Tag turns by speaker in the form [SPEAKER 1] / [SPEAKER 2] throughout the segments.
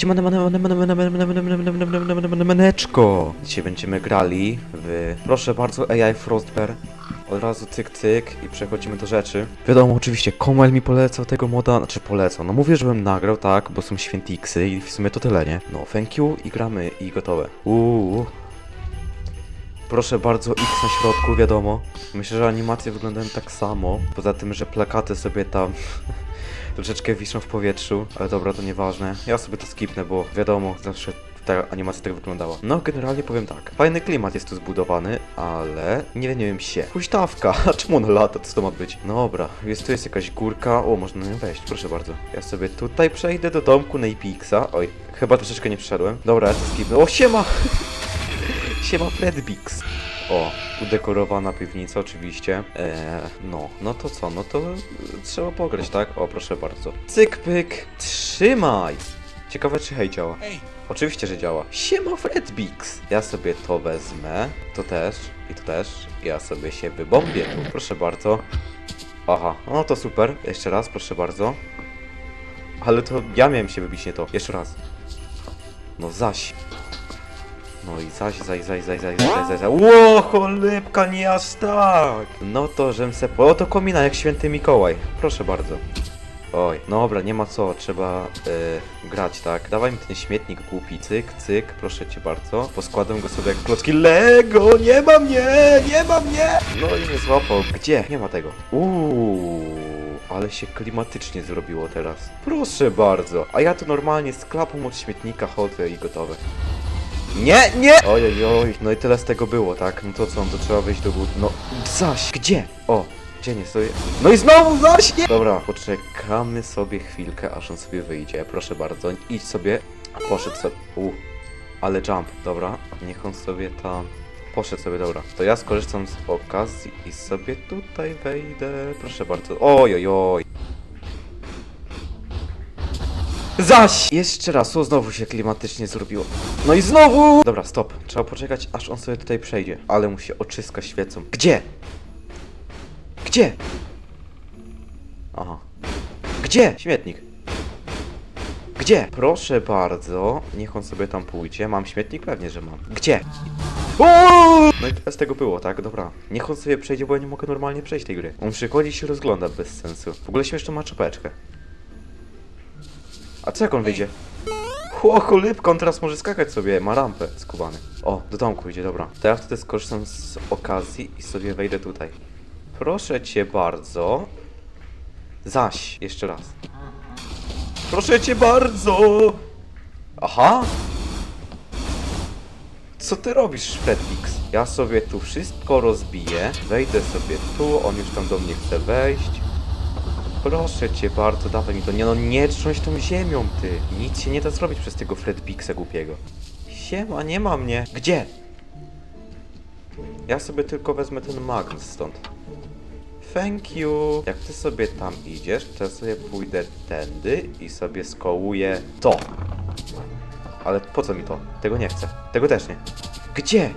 [SPEAKER 1] Siemane, mane, mane, mane, mane, mane, mane, mane, mane, mane, mane, mane, mane, maneczko. Dzisiaj będziemy grali w, proszę bardzo, AI Frostbear. Od razu cyk, cyk i przechodzimy do rzeczy. Wiadomo, oczywiście, Komel mi polecał tego moda, znaczy polecał. No mówię, żebym nagrał, tak, bo są świętiksy i w sumie to tyle, nie? No, thank you i gramy i gotowe. Uuu. Proszę bardzo, X na środku, wiadomo. Myślę, że animacje wyglądają tak samo. Poza tym, że plakaty sobie tam troszeczkę wiszą w powietrzu, ale dobra, to nieważne. Ja sobie to skipnę, bo wiadomo, zawsze ta animacja tak wyglądała. No, generalnie powiem tak. Fajny klimat jest tu zbudowany, ale nie wiem, się. Huśtawka, a czemu on lata? Co to ma być? No dobra, jest tu jest jakaś górka. O, można na nią wejść, proszę bardzo. Ja sobie tutaj przejdę do domku Napixa. Oj, chyba troszeczkę nie przeszedłem. Dobra, ja to skipnę. O, siema! siema Fredbix. O, udekorowana piwnica oczywiście. Eee, no, no to co? No to e, trzeba pograć, tak? O, proszę bardzo. Cyk, pyk, trzymaj! Ciekawe, czy hej działa. Oczywiście, że działa. Siema Fredbix! Ja sobie to wezmę, to też i to też. Ja sobie się wybombię tu, proszę bardzo. Aha, no to super. Jeszcze raz, proszę bardzo. Ale to ja miałem się wybić, nie to. Jeszcze raz. No zaś. No i zaś, zaś, zaś, zaś, zaś, zaś, zaś, zaś. Ło, cholipka, nie aż tak! No to, żem se... O, to komina jak święty Mikołaj. Proszę bardzo. Oj, no dobra, nie ma co, trzeba y, grać, tak? Dawaj mi ten śmietnik głupi, cyk, cyk, proszę cię bardzo. Poskładam go sobie jak klocki Lego, nie ma mnie, nie ma mnie! No i mnie złapał. Gdzie? Nie ma tego. Uuu, ale się klimatycznie zrobiło teraz. Proszę bardzo. A ja tu normalnie z klapą od śmietnika chodzę i gotowe. Nie, nie! Ojej, oj, no i tyle z tego było, tak? No to co, no to trzeba wejść do góry. No, zaś, gdzie? O, gdzie nie stoi? No i znowu zaś, nie! Dobra, poczekamy sobie chwilkę, aż on sobie wyjdzie. Proszę bardzo, idź sobie. Poszedł sobie. U, ale jump, dobra. Niech on sobie tam. Poszedł sobie, dobra. To ja skorzystam z okazji i sobie tutaj wejdę. Proszę bardzo. Oj, Zaś! Jeszcze raz, o znowu się klimatycznie zrobiło. No i znowu! Dobra, stop. Trzeba poczekać, aż on sobie tutaj przejdzie. Ale mu się oczyska świecą. Gdzie? Gdzie? Aha. Gdzie? Śmietnik. Gdzie? Proszę bardzo, niech on sobie tam pójdzie. Mam śmietnik? Pewnie, że mam. Gdzie? Uuu! No i teraz tego było, tak? Dobra. Niech on sobie przejdzie, bo ja nie mogę normalnie przejść tej gry. On przychodzi i się rozgląda bez sensu. W ogóle śmieszną ma czapeczkę. A co jak on wyjdzie? Chło, cholipka, on teraz może skakać sobie, ma rampę skubany. O, do domku idzie, dobra. To ja wtedy skorzystam z okazji i sobie wejdę tutaj. Proszę cię bardzo. Zaś, jeszcze raz. Proszę cię bardzo! Aha! Co ty robisz, Fredfix? Ja sobie tu wszystko rozbiję, wejdę sobie tu, on już tam do mnie chce wejść. Proszę cię bardzo, dawaj mi to. Nie no, nie trząść tą ziemią, ty. Nic się nie da zrobić przez tego Fredbixa głupiego. Siema, nie ma mnie. Gdzie? Ja sobie tylko wezmę ten magnes stąd. Thank you. Jak ty sobie tam idziesz, to ja sobie pójdę tędy i sobie skołuję to. Ale po co mi to? Tego nie chcę. Tego też nie. Gdzie?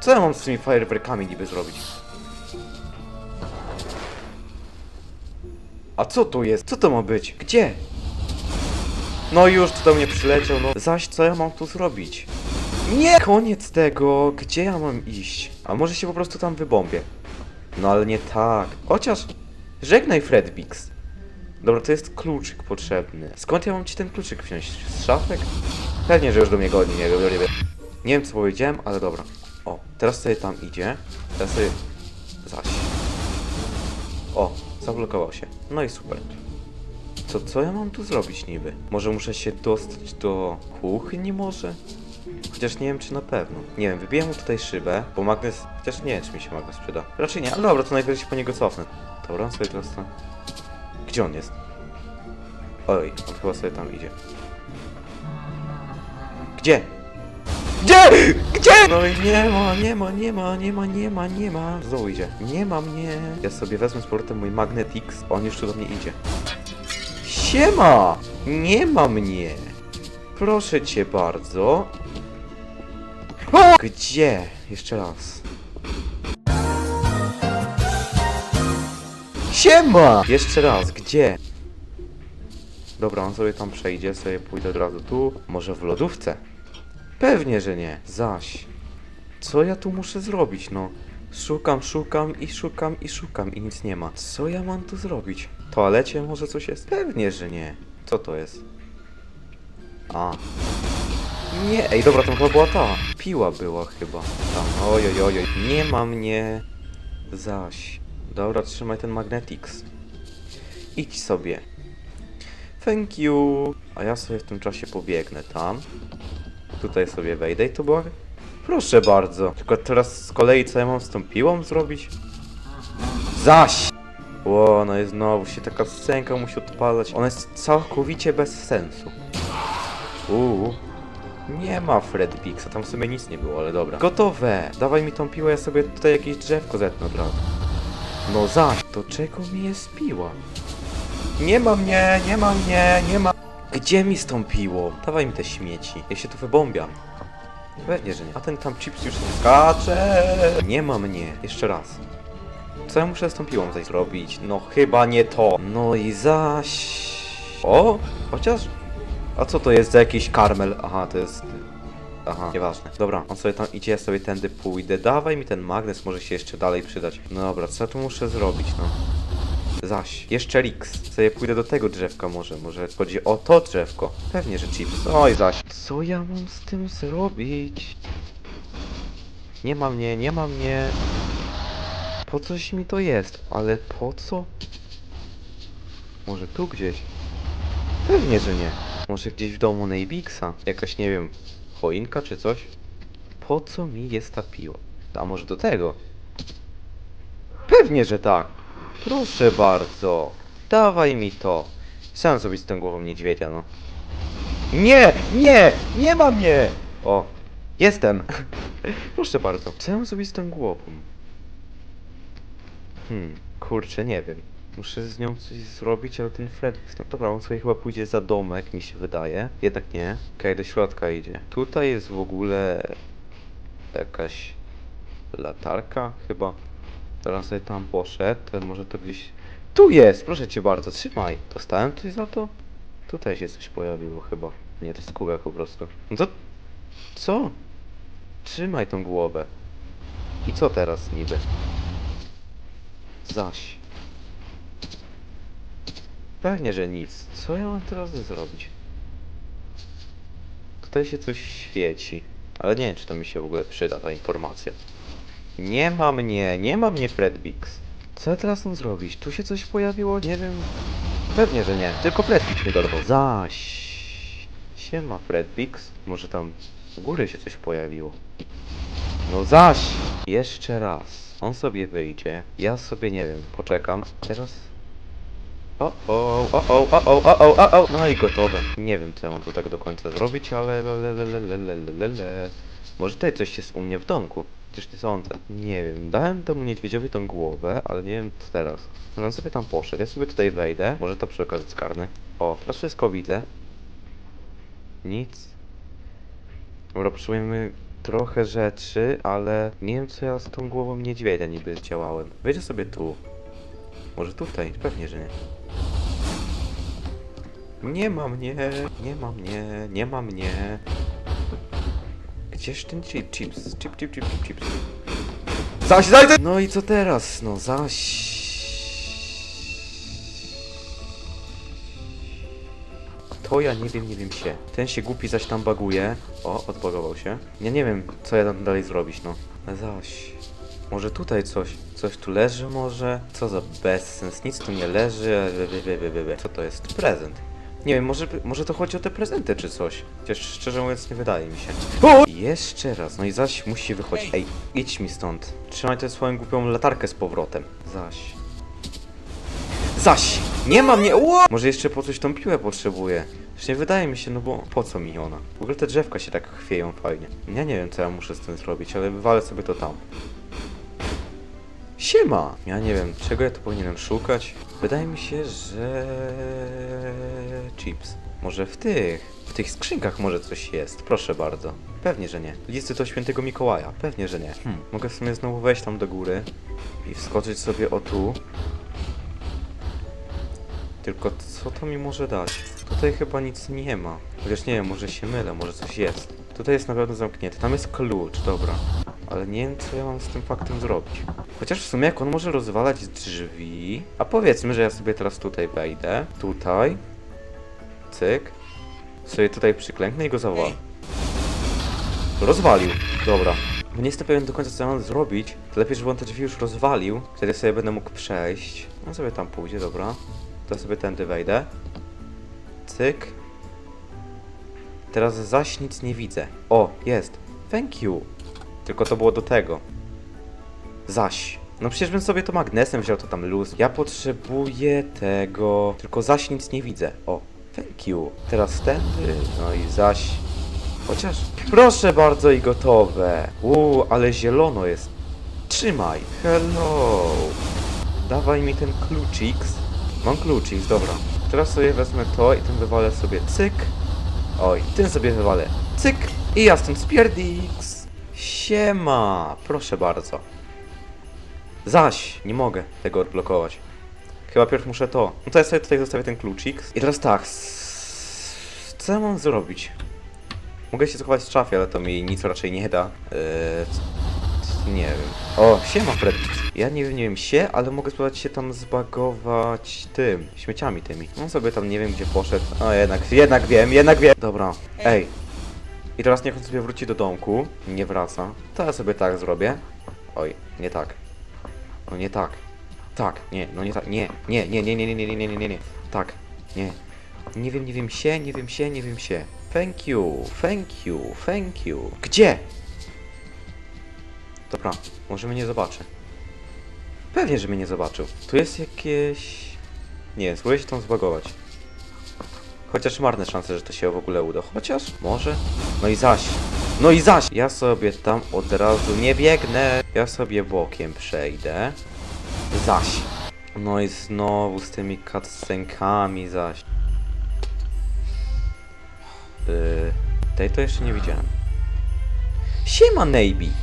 [SPEAKER 1] Co ja mam z tymi fajerwerkami niby zrobić? A co tu jest? Co to ma być? Gdzie? No już tu do mnie przyleciał, no. Zaś co ja mam tu zrobić? Nie! Koniec tego! Gdzie ja mam iść? A może się po prostu tam wybombię? No ale nie tak. Chociaż... Żegnaj Fredbix. Dobra, to jest kluczyk potrzebny. Skąd ja mam ci ten kluczyk wziąć? Z szafek? Pewnie, że już do mnie godzi, nie wiem, nie wiem. Nie wiem co powiedziałem, ale dobra. O, teraz sobie tam idzie. Teraz sobie... Zaś. O, zablokował się. No i super. To co ja mam tu zrobić niby? Może muszę się dostać do kuchni może? Chociaż nie wiem czy na pewno. Nie wiem, wybiję mu tutaj szybę, bo magnes... Chociaż nie wiem czy mi się magnes przyda. Raczej nie, ale dobra, to najpierw się po niego cofnę. Dobra, on sobie teraz tam... Gdzie on jest? Oj, on chyba sobie tam idzie. Gdzie? Gdzie? Gdzie? No i nie ma, nie ma, nie ma, nie ma, nie ma, nie ma. Znowu idzie. Nie ma mnie. Ja sobie wezmę z powrotem mój Magnetix, on już tu do mnie idzie. Siema! Nie ma mnie. Proszę cię bardzo. O! Gdzie? Jeszcze raz. Siema! Jeszcze raz, gdzie? Dobra, on sobie tam przejdzie, sobie pójdę od razu tu. Może w lodówce? Pewnie, że nie. Zaś. Co ja tu muszę zrobić, no? Szukam, szukam i szukam i szukam i nic nie ma. Co ja mam tu zrobić? W toalecie może coś jest? Pewnie, że nie. Co to jest? A. Nie, ej, dobra, to chyba była ta. Piła była chyba. Tam, oj, oj, oj, oj. Nie ma mnie. Zaś. Dobra, trzymaj ten Magnetix. Idź sobie. Thank you. A ja sobie w tym czasie pobiegnę tam. Tutaj sobie wejdę i to była... Proszę bardzo. Tylko teraz z kolei co ja mam z tą piłą zrobić? Zaś! Ło, no i znowu się taka scenka musi odpalać. Ona jest całkowicie bez sensu. Uuu. Nie ma Fred Bixa, tam w sumie nic nie było, ale dobra. Gotowe! Dawaj mi tą piłę, ja sobie tutaj jakieś drzewko zetnę od razu. No zaś, to czego mi jest piła? Nie ma mnie, nie ma mnie, nie ma... Gdzie mi z tą piłą? Dawaj mi te śmieci, ja się tu wybombiam. Pewnie, że nie. A ten tam chips już skacze. Nie ma mnie. Jeszcze raz. Co ja muszę z tą piłą zrobić? No chyba nie to. No i zaś... O! Chociaż... A co to jest za jakiś karmel? Aha, to jest... Aha, nieważne. Dobra, on sobie tam idzie, ja sobie tędy pójdę. Dawaj mi ten magnes, może się jeszcze dalej przydać. No dobra, co ja tu muszę zrobić, no? Zaś, jeszcze Rix. Sobie pójdę do tego drzewka może, może chodzi o to drzewko. Pewnie, że chips. Oj, zaś. Co ja mam z tym zrobić? Nie ma mnie, nie ma mnie. Po coś mi to jest, ale po co? Może tu gdzieś? Pewnie, że nie. Może gdzieś w domu Nejbixa? Jakaś, nie wiem, choinka czy coś? Po co mi jest ta piła? A może do tego? Pewnie, że tak. Proszę bardzo. Dawaj mi to. Sam sobie z tą głową niedźwiedzia, no. Nie! Nie! Nie ma mnie! O, jestem. Proszę bardzo. Co ja mam zrobić z tą głową? Hmm, kurczę, nie wiem. Muszę z nią coś zrobić, ale ten Fred... No dobra, on sobie chyba pójdzie za domek, mi się wydaje. Jednak nie. Okej, do środka idzie. Tutaj jest w ogóle... Jakaś... Latarka chyba. Teraz sobie tam poszedł, to może to gdzieś... Tu jest! Proszę cię bardzo, trzymaj. Dostałem coś za to? Tutaj się coś pojawiło chyba. Nie, to jest kubek po prostu. No to... Co? Trzymaj tą głowę. I co teraz niby? Zaś. Pewnie, że nic. Co ja mam teraz zrobić? Tutaj się coś świeci. Ale nie wiem, czy to mi się w ogóle przyda, ta informacja. Nie ma mnie, nie ma mnie Fredbix. Co ja teraz mam zrobić? Tu się coś pojawiło? Nie wiem. Pewnie, że nie. Tylko Fredbix mnie dorwał. Zaś. Siema Fredbix. Może tam u góry się coś pojawiło. No zaś! Jeszcze raz. On sobie wyjdzie. Ja sobie nie wiem, poczekam. Teraz. O, o, o, o, o, o, o, o, o, o. No i gotowe. Nie wiem, co ja mam tu tak do końca zrobić, ale. le, le, le, le, le, le, le, le. Może tutaj coś jest u mnie w domku. Przecież nie sądzę. Nie wiem. Dałem temu niedźwiedziowi tą głowę, ale nie wiem co teraz. No on sobie tam poszedł. Ja sobie tutaj wejdę. Może to przy okazji skarny. O, teraz wszystko widzę. Nic. Dobra, potrzebujemy trochę rzeczy, ale nie wiem co ja z tą głową niedźwiedzia niby działałem. Wejdę sobie tu. Może tutaj? Pewnie, że nie. Nie ma mnie, nie ma mnie, nie ma mnie. Gdzież ten chip, chips? Chip, chip, chip, chip, chips. Zaś, zaś, zaś! No i co teraz? No zaś... To ja nie wiem, nie wiem się. Ten się głupi zaś tam baguje. O, odbagował się. Ja nie wiem, co ja tam dalej zrobić, no. Zaś... Może tutaj coś, coś tu leży może? Co za bezsens, nic tu nie leży. Co to jest? Prezent. Nie wiem, może, może to chodzi o te prezenty czy coś. Chociaż szczerze mówiąc nie wydaje mi się. O! Jeszcze raz, no i zaś musi wychodzić. Ej, idź mi stąd. Trzymaj tę swoją głupią latarkę z powrotem. Zaś. Zaś! Nie ma mnie! Ło! Może jeszcze po coś tą piłę potrzebuję. Już nie wydaje mi się, no bo po co mi ona? W ogóle te drzewka się tak chwieją fajnie. Ja nie wiem co ja muszę z tym zrobić, ale wywalę sobie to tam. Siema! Ja nie wiem, czego ja tu powinienem szukać. Wydaje mi się, że... Chips. Może w tych... W tych skrzynkach może coś jest. Proszę bardzo. Pewnie, że nie. Listy do świętego Mikołaja. Pewnie, że nie. Hmm. Mogę w sumie znowu wejść tam do góry i wskoczyć sobie o tu. Tylko co to mi może dać? Tutaj chyba nic nie ma. Chociaż nie wiem, może się mylę, może coś jest. Tutaj jest na pewno zamknięte. Tam jest klucz, dobra. Ale nie wiem, co ja mam z tym faktem zrobić. Chociaż w sumie, jak on może rozwalać drzwi... A powiedzmy, że ja sobie teraz tutaj wejdę. Tutaj. Cyk. Sobie tutaj przyklęknę i go zawalę. Rozwalił. Dobra. Bo nie jestem pewien do końca, co ja mam zrobić. To lepiej, żeby on te drzwi już rozwalił. Wtedy sobie będę mógł przejść. On sobie tam pójdzie, dobra. To sobie tędy wejdę. Cyk. Teraz zaś nic nie widzę. O, jest. Thank you. Tylko to było do tego. Zaś. No przecież bym sobie to magnesem wziął, to tam luz. Ja potrzebuję tego. Tylko zaś nic nie widzę. O, thank you. Teraz tędy. No i zaś. Chociaż. Proszę bardzo i gotowe. Uuu, ale zielono jest. Trzymaj. Hello. Dawaj mi ten kluczyks. Mam kluczyks, dobra. Teraz sobie wezmę to i ten wywalę sobie cyk. Oj, ten sobie wywalę cyk. I ja stąd spierdix. Siema. Proszę bardzo. Zaś, nie mogę tego odblokować. Chyba pierw muszę to. No to ja sobie tutaj zostawię ten kluczyk. I teraz tak. Co ja mam zrobić? Mogę się schować w szafie, ale to mi nic raczej nie da. Eee, nie wiem. O, siema Fred. Ja nie wiem, nie wiem się, ale mogę spróbować się tam zbagować tym, śmieciami tymi. On sobie tam nie wiem gdzie poszedł. O, jednak, jednak wiem, jednak wiem. Dobra, ej. I teraz niech on sobie wróci do domku. Nie wraca. To ja sobie tak zrobię. Oj, nie tak. No nie tak. Tak, nie, no nie tak, nie, nie, nie, nie, nie, nie, nie, nie, nie, nie, nie, nie. Tak, nie. Nie wiem, nie wiem się, nie wiem się, nie wiem się. Thank you, thank you, thank you. Gdzie? Dobra, może mnie nie zobaczy. Pewnie, że mnie nie zobaczył. Tu jest jakieś... Nie, spróbuję się tam zbagować. Chociaż marne szanse, że to się w ogóle uda. Chociaż, może. No i zaś. No i zaś! Ja sobie tam od razu nie biegnę. Ja sobie bokiem przejdę. Zaś. No i znowu z tymi cutscenkami zaś. Yy, tej to jeszcze nie widziałem. Siema Neybix.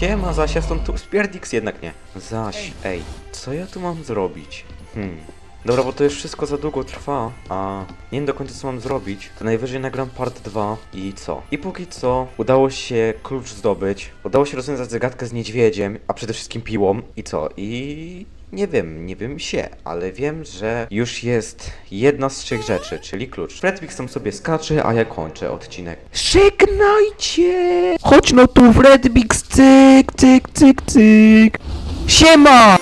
[SPEAKER 1] Siema zaś, ja stąd tu Spierdix jednak nie. Zaś, ej, co ja tu mam zrobić? Hmm. Dobra, bo to już wszystko za długo trwa, a nie wiem do końca co mam zrobić. To najwyżej nagram part 2 i co? I póki co udało się klucz zdobyć, udało się rozwiązać zagadkę z niedźwiedziem, a przede wszystkim piłą i co? I nie wiem, nie wiem się, ale wiem, że już jest jedna z trzech rzeczy, czyli klucz. Fredwix tam sobie skacze, a ja kończę odcinek.
[SPEAKER 2] Żegnajcie! Chodź no tu, Fredbix, cyk, cyk, cyk, cyk. Siema!